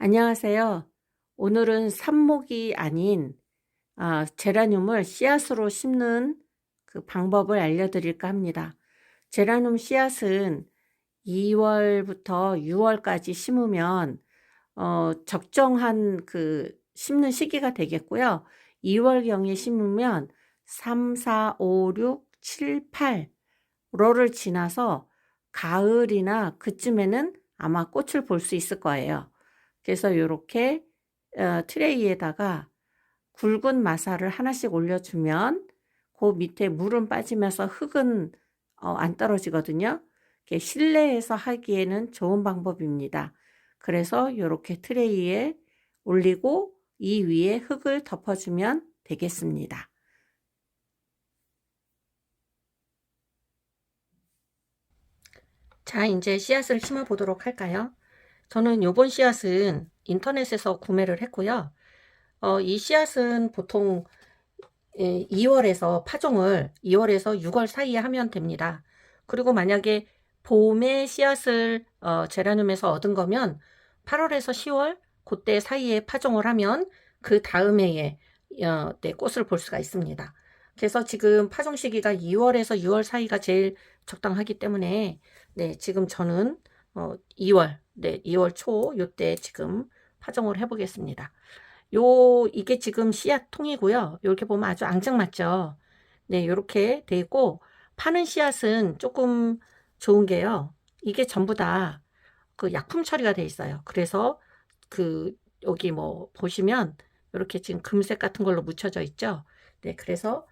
안녕하세요. 오늘은 삽목이 아닌 아, 제라늄을 씨앗으로 심는 그 방법을 알려드릴까 합니다. 제라늄 씨앗은 2월부터 6월까지 심으면 어, 적정한 그 심는 시기가 되겠고요. 2월경에 심으면 3, 4, 5, 6, 7, 8월을 지나서 가을이나 그쯤에는 아마 꽃을 볼 수 있을 거예요. 그래서 이렇게 어, 트레이에다가 굵은 마사를 하나씩 올려주면 그 밑에 물은 빠지면서 흙은 어, 안 떨어지거든요. 실내에서 하기에는 좋은 방법입니다. 그래서 이렇게 트레이에 올리고 이 위에 흙을 덮어주면 되겠습니다. 자, 이제 씨앗을 심어 보도록 할까요? 저는 요번 씨앗은 인터넷에서 구매를 했고요. 어, 이 씨앗은 보통 2월에서 파종을 2월에서 6월 사이에 하면 됩니다. 그리고 만약에 봄에 씨앗을 어, 제라늄에서 얻은 거면 8월에서 10월 그때 사이에 파종을 하면 그 다음 해에 어, 네, 꽃을 볼 수가 있습니다. 그래서 지금 파종 시기가 2월에서 6월 사이가 제일 적당하기 때문에 네, 지금 저는 어, 2월, 네, 2월 초 요때 지금 파종을 해보겠습니다. 요 이게 지금 씨앗 통이고요. 이렇게 보면 아주 앙증맞죠. 네, 이렇게 돼 있고 파는 씨앗은 조금 좋은 게요. 이게 전부 다 그 약품 처리가 돼 있어요. 그래서 그 여기 뭐 보시면 이렇게 지금 금색 같은 걸로 묻혀져 있죠. 네, 그래서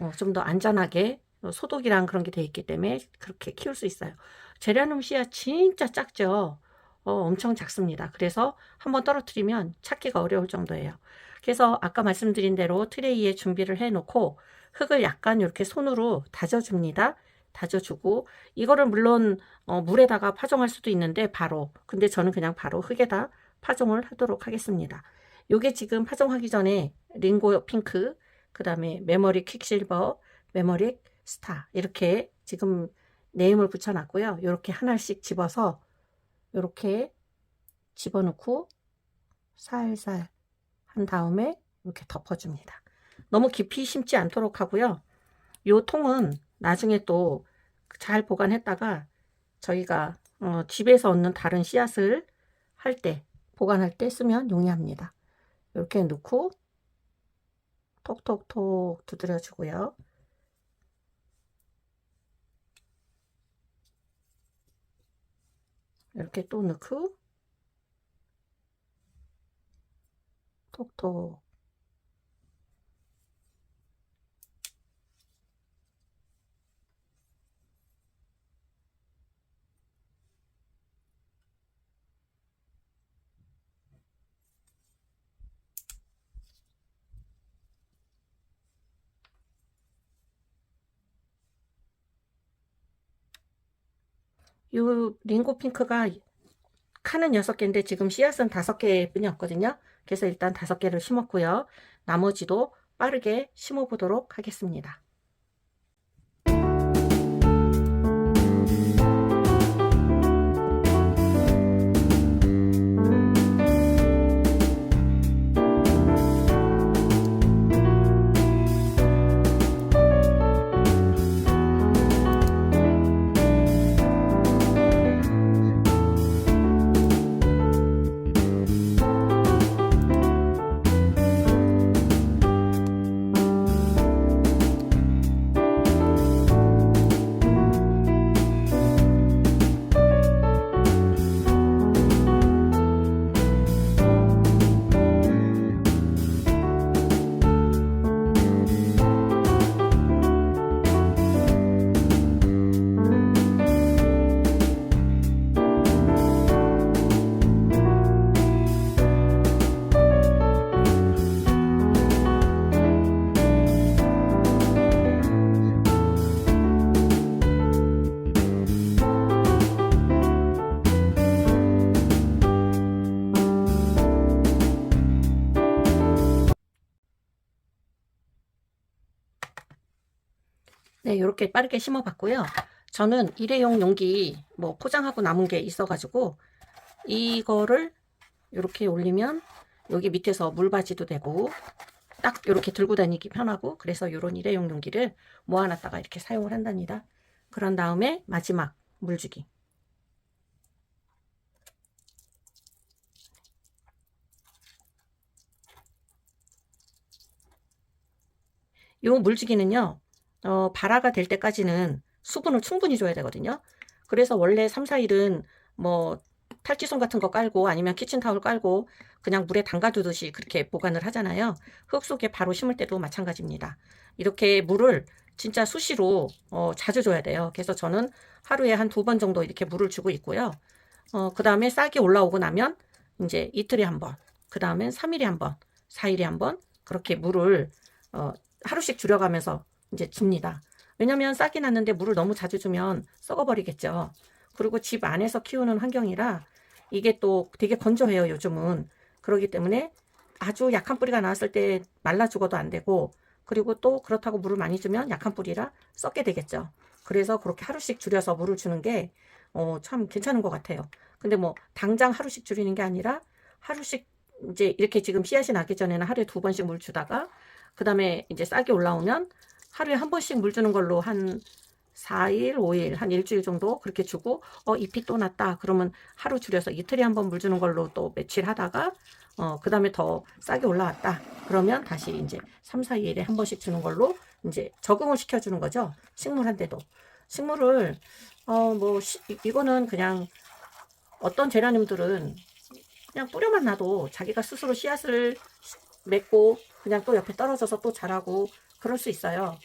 어, 좀 더 안전하게 소독이랑 그런 게 돼 있기 때문에 그렇게 키울 수 있어요. 제라늄 씨앗 진짜 작죠. 어, 엄청 작습니다. 그래서 한번 떨어뜨리면 찾기가 어려울 정도예요. 그래서 아까 말씀드린 대로 트레이에 준비를 해 놓고 흙을 약간 이렇게 손으로 다져줍니다. 다져주고 이거를 물론 어, 물에다가 파종할 수도 있는데 바로 근데 저는 그냥 바로 흙에다 파종을 하도록 하겠습니다. 요게 지금 파종하기 전에 링고 핑크 그 다음에 메모리 퀵실버 메모리 스타 이렇게 지금 네임을 붙여놨고요. 이렇게 하나씩 집어서 이렇게 집어넣고 살살 한 다음에 이렇게 덮어줍니다. 너무 깊이 심지 않도록 하고요. 이 통은 나중에 또 잘 보관했다가 저희가 어, 집에서 얻는 다른 씨앗을 할 때 보관할 때 쓰면 용이합니다. 이렇게 넣고 톡톡톡 두드려 주고요. 이렇게 또 넣고 톡톡 요 링고 핑크가 칸은 6개인데 지금 씨앗은 5개 뿐이었거든요. 그래서 일단 5개를 심었고요. 나머지도 빠르게 심어 보도록 하겠습니다. 네, 이렇게 빠르게 심어봤고요. 저는 일회용 용기 뭐 포장하고 남은 게 있어가지고 이거를 이렇게 올리면 여기 밑에서 물받이도 되고 딱 이렇게 들고 다니기 편하고 그래서 이런 일회용 용기를 모아놨다가 이렇게 사용을 한답니다. 그런 다음에 마지막 물주기. 요 물주기는요, 어, 발화가 될 때까지는 수분을 충분히 줘야 되거든요. 그래서 원래 3, 4일은 뭐 탈지손 같은 거 깔고 아니면 키친타올 깔고 그냥 물에 담가두듯이 그렇게 보관을 하잖아요. 흙 속에 바로 심을 때도 마찬가지입니다. 이렇게 물을 진짜 수시로 어, 자주 줘야 돼요. 그래서 저는 하루에 한 두 번 정도 이렇게 물을 주고 있고요. 어, 그 다음에 싹이 올라오고 나면 이제 이틀에 한 번, 그 다음엔 3일에 한 번, 4일에 한 번 그렇게 물을 어, 하루씩 줄여가면서 이제 줍니다. 왜냐면 싹이 났는데 물을 너무 자주 주면 썩어버리겠죠. 그리고 집 안에서 키우는 환경이라 이게 또 되게 건조해요, 요즘은. 그러기 때문에 아주 약한 뿌리가 나왔을 때 말라 죽어도 안 되고, 그리고 또 그렇다고 물을 많이 주면 약한 뿌리라 썩게 되겠죠. 그래서 그렇게 하루씩 줄여서 물을 주는 게, 어, 참 괜찮은 것 같아요. 근데 뭐, 당장 하루씩 줄이는 게 아니라, 하루씩 이제 이렇게 지금 씨앗이 나기 전에는 하루에 두 번씩 물 주다가, 그 다음에 이제 싹이 올라오면 하루에 한 번씩 물 주는 걸로 한 4일, 5일, 한 일주일 정도 그렇게 주고, 어, 잎이 또 났다. 그러면 하루 줄여서 이틀에 한 번 물 주는 걸로 또 며칠 하다가, 어, 그 다음에 더 싹이 올라왔다. 그러면 다시 이제 3, 4일에 한 번씩 주는 걸로 이제 적응을 시켜주는 거죠. 식물한테도. 식물을, 어, 뭐, 이거는 그냥 어떤 제라늄들은 그냥 뿌려만 놔도 자기가 스스로 씨앗을 맺고 그냥 또 옆에 떨어져서 또 자라고 그럴 수 있어요.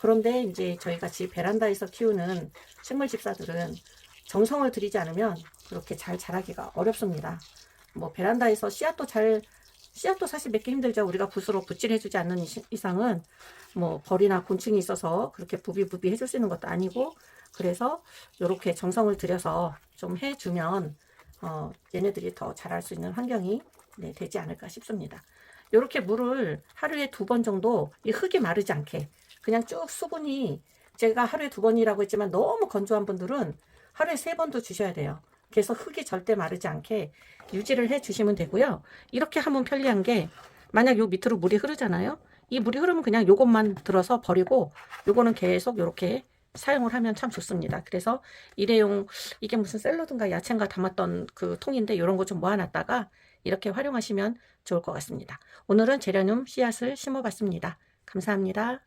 그런데 이제 저희 같이 베란다에서 키우는 식물 집사들은 정성을 들이지 않으면 그렇게 잘 자라기가 어렵습니다. 뭐 베란다에서 씨앗도 잘 씨앗도 사실 맺기 힘들죠. 우리가 붓으로 붓질해주지 않는 이상은 뭐 벌이나 곤충이 있어서 그렇게 부비부비 해줄 수 있는 것도 아니고 그래서 이렇게 정성을 들여서 좀 해주면 어, 얘네들이 더 자랄 수 있는 환경이 네, 되지 않을까 싶습니다. 이렇게 물을 하루에 두 번 정도 이 흙이 마르지 않게 그냥 쭉 수분이 제가 하루에 두 번이라고 했지만 너무 건조한 분들은 하루에 세 번도 주셔야 돼요. 그래서 흙이 절대 마르지 않게 유지를 해 주시면 되고요. 이렇게 하면 편리한 게 만약 요 밑으로 물이 흐르잖아요. 이 물이 흐르면 그냥 요것만 들어서 버리고 요거는 계속 이렇게 사용을 하면 참 좋습니다. 그래서 일회용 이게 무슨 샐러드인가 야채인가 담았던 그 통인데 이런 거 좀 모아놨다가 이렇게 활용하시면 좋을 것 같습니다. 오늘은 제라늄 씨앗을 심어봤습니다. 감사합니다.